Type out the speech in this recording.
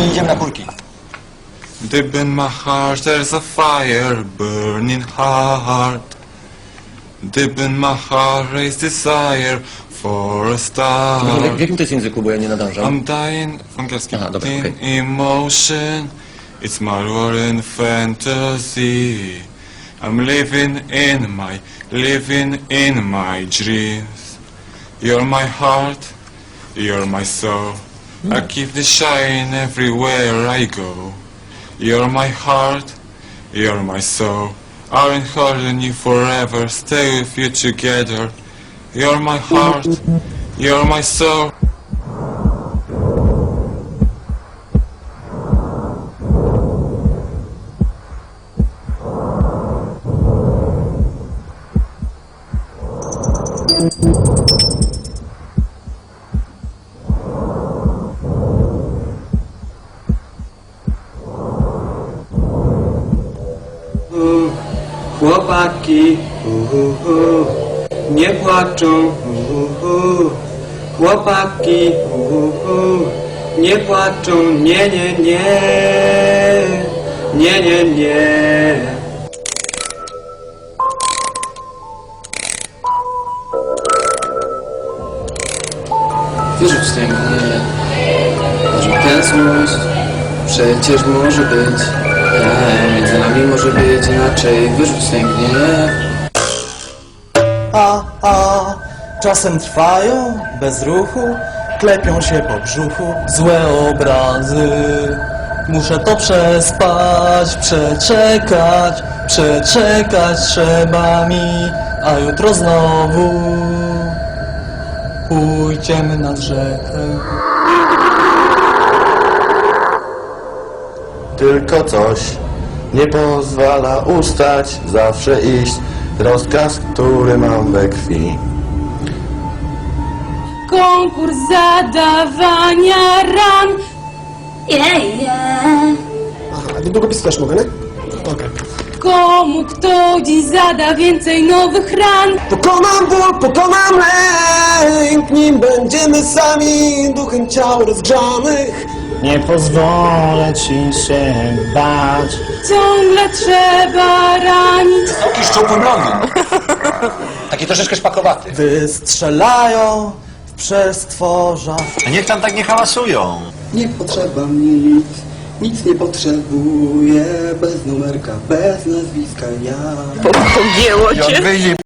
na kulki. Deep in my heart there's a fire burning hard. Deep in my heart is desire for a star. W, w jakim to jest języku, bo ja nie nadążam? I'm dying w angielskim. Aha, dobra, in okej. emotion, it's my in fantasy. I'm living in my, living in my dreams. You're my heart, you're my soul. I keep the shine everywhere I go. You're my heart, you're my soul. Aren't holding you forever, stay with you together. You're my heart, you're my soul. Chłopaki, uhuhu, nie płaczą, uhuhu. Chłopaki, uhuhu, nie płaczą, nie, nie, nie, nie, nie, nie. Wyrzuć tę gniewę. Że tęskność przecież może być. Między nami może być inaczej. Wyrzuć tę gniewę. A, a, czasem trwają bez ruchu, klepią się po brzuchu, złe obrazy. Muszę to przespać, przeczekać, przeczekać trzeba mi, a jutro znowu pójdziemy nad rzekę. Tylko coś nie pozwala ustać, zawsze iść. Rozkaz, który mam we krwi. Konkurs zadawania ran. Jeje. A do długopisu też mogę, nie? Okej. Komu kto dziś zada więcej nowych ran? Pokonam ból, pokonam lęk, nim będziemy sami duchem ciał rozgrzanych. Nie pozwolę ci się bać. Ciągle trzeba ranić. Taki szczupły blondyn. Taki troszeczkę szpakowaty. Wystrzelają w przestworza. A niech tam tak nie hałasują. Nie potrzeba mi nic, nic nie potrzebuję, bez numerka, bez nazwiska ja. Jak wyjdzie